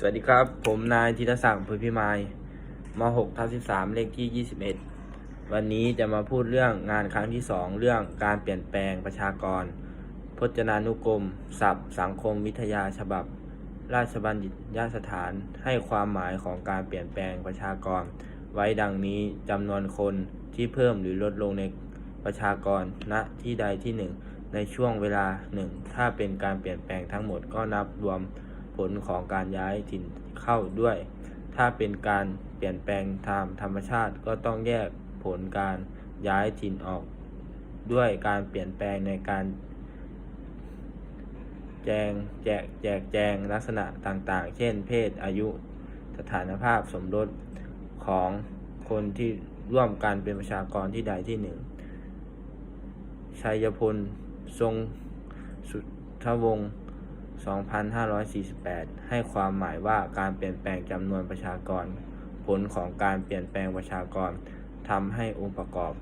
สวัสดีครับ ผมนายธีรศักดิ์พุทธพิมายม6ทับ13 เลขที่ 21 วันนี้จะมาพูดเรื่องงานครั้งที่ 2 เรื่องการเปลี่ยนแปลงประชากร พจนานุกรม ศัพท์ สังคมวิทยาฉบับ ราชบัณฑิตยสถานให้ความหมายของการเปลี่ยนแปลงประชากร ไว้ดังนี้จำนวนคนที่เพิ่มหรือลดลงในประชากรณที่ใดที่หนึ่งในช่วงเวลาหนึ่งถ้าเป็นการเปลี่ยนแปลงทั้งหมดก็นับรวม ผลของการย้ายถิ่นเข้าด้วย ถ้าเป็นการเปลี่ยนแปลงตามธรรมชาติก็ต้องแยกผลการย้ายถิ่นออก ด้วยการเปลี่ยนแปลงในการ แจงแจกแจกแจงลักษณะต่างๆ เช่น เพศอายุสถานภาพสมรสของคนที่ร่วมกันเป็นประชากรที่ใดที่หนึ่ง ชัยพล ทรงสุทธวงศ์ 2548 ให้ความหมายว่าการเปลี่ยนแปลงจำนวนประชากร ผลของการเปลี่ยนแปลงประชากรทำให้องค์ประกอบ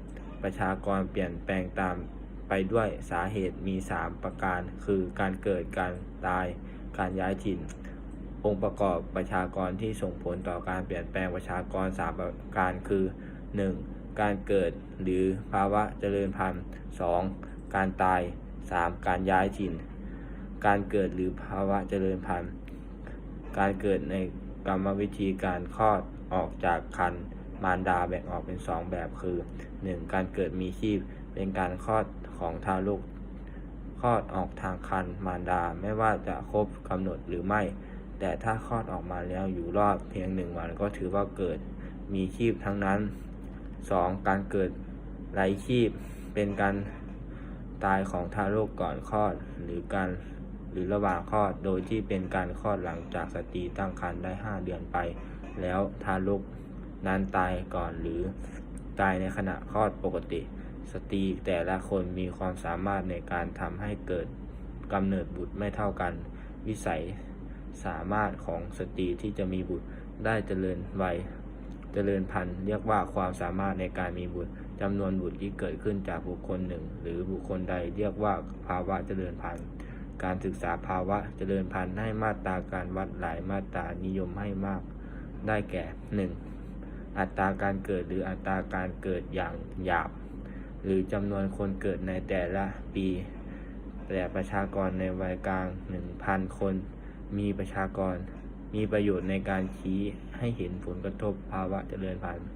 ประชากรเปลี่ยนแปลงตามไปด้วยสาเหตุมี 3 ประการ คือการเกิดการตาย การย้ายถิ่น องค์ประกอบประชากรที่ส่งผลต่อการเปลี่ยนแปลงประชากร 3 ประการคือ 1. การเกิดหรือภาวะเจริญพันธุ์ 2. การตาย 3. การย้ายถิ่น การเกิดหรือภาวะเจริญพันธุ์ การเกิดในกรรมวิธีการคลอดออกจากคันมารดาแบ่งออกเป็น 2 แบบคือ 1. การเกิดมีชีพเป็นการคลอดของทารกคลอดออกทางคันมารดาไม่ว่าจะครบกำหนดหรือไม่ แต่ถ้าคลอดออกมาแล้วอยู่รอดเพียงหนึ่งวันก็ถือว่าเกิดมีชีพทั้งนั้น 2. การเกิดไร้ชีพเป็นการตายของทารกก่อนคลอดหรือการ หรือระหว่างคลอดโดยที่เป็นการคลอดหลังจากสตรีตั้งครรภ์ได้ 5 เดือนไป แล้วทารกนั้นตายก่อนหรือตายในขณะคลอดปกติ สตรีแต่ละคนมีความสามารถในการทำให้เกิดกำเนิดบุตรไม่เท่ากัน วิสัยสามารถของสตรีที่จะมีบุตรได้เจริญวัยเจริญพันธุ์เรียกว่าความสามารถในการมีบุตรจำนวนบุตรที่เกิดขึ้นจากบุคคลหนึ่ง หรือบุคคลใดเรียกว่าภาวะเจริญพันธุ์ การศึกษาภาวะเจริญพันธุ์ให้มาตราการวัดหลายมาตรานิยมให้มาก ได้แก่ 1. อัตราการเกิดหรืออัตราการเกิดอย่างหยาบ หรือจำนวนคนเกิดในแต่ละปี แต่ประชากรในวัยกลาง 1,000 คน มีประชากร มีประโยชน์ในการชี้ให้เห็นผลกระทบภาวะเจริญพันธุ์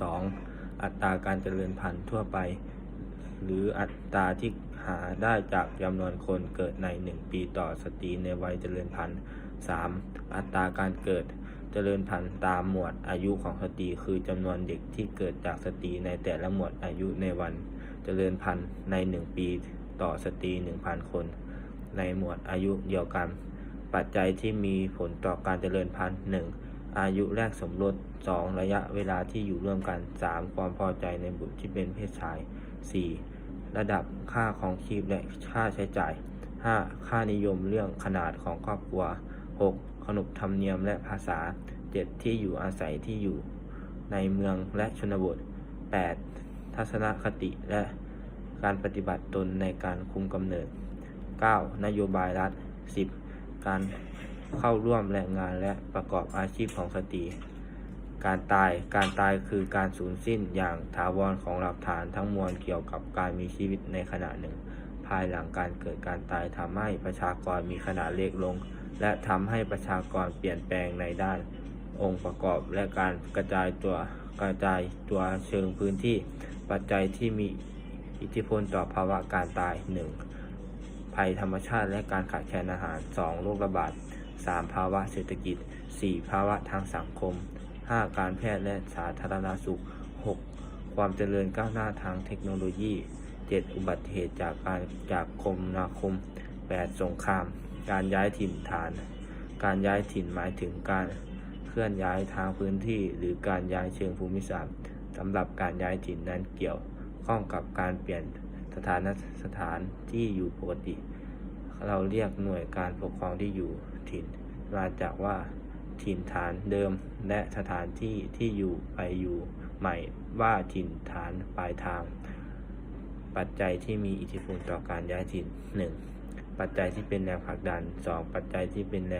2. อัตราการเจริญพันธุ์ทั่วไป หรืออัตราที่หาได้จากจำนวนคนเกิดใน 1 ปีต่อสตรีในวัยเจริญพันธุ์ 3. อัตราการเกิดเจริญพันธุ์ตามหมวดอายุของสตรีคือจำนวนเด็กที่เกิดจากสตรีในแต่ละหมวดอายุในวันเจริญพันธุ์ใน 1 ปีต่อสตรี 1,000 คน ในหมวดอายุเดียวกัน ปัจจัยที่มีผลต่อการเจริญพันธุ์ 1. อายุแรกสมรส 2. ระยะเวลาที่อยู่ร่วมกัน 3. ความพอใจในบุตรที่เป็นเพศชาย 4. ระดับค่าของชีพและค่าใช้จ่าย 5. ค่านิยมเรื่องขนาดของครอบครัว 6. ขนบธรรมเนียมและภาษา 7. ที่อยู่อาศัยที่อยู่ในเมืองและชนบท 8. ทัศนคติและการปฏิบัติตนในการคุมกำเนิด 9. นโยบายรัฐ 10. การเข้าร่วมแรงงานและประกอบอาชีพของสตรี การตาย การตายคือการสูญสิ้นอย่างถาวรของหลักฐานทั้งมวลเกี่ยวกับการมีชีวิตในขณะหนึ่ง ภายหลังการเกิดการตายทำให้ประชากรมีขนาดเล็กลง และทำให้ประชากรเปลี่ยนแปลงในด้าน องค์ประกอบและการกระจายตัวกระจายตัวเชิงพื้นที่ ปัจจัยที่มีอิทธิพลต่อภาวะการตาย 1. ภัยธรรมชาติและการขาดแคลนอาหาร 2. โรคระบาด 3. ภาวะเศรษฐกิจ 4. ภาวะทางสังคม 5. การแพทย์และสาธารณสุข 6. ความเจริญก้าวหน้าทางเทคโนโลยี 7. อุบัติเหตุจากการจากคมนาคม 8. สงคราม การย้ายถิ่นฐาน การย้ายถิ่นหมายถึงการเคลื่อนย้ายทางพื้นที่ หรือการย้ายเชิงภูมิศาสตร์สำหรับการย้ายถิ่นนั้นเกี่ยวข้องกับการเปลี่ยนสถานสถานที่อยู่ปกติ เราเรียกหน่วยการปกครองที่อยู่ถิ่นมาจากว่า ถิ่นฐานเดิม และสถานที่ที่อยู่ไปอยู่ใหม่ว่าถิ่นฐานปลายทาง ปัจจัยที่มีอิทธิพลต่อการย้ายถิ่น 1. ปัจจัยที่เป็นแรงผลักดัน 2. ปัจจัยที่เป็นแรง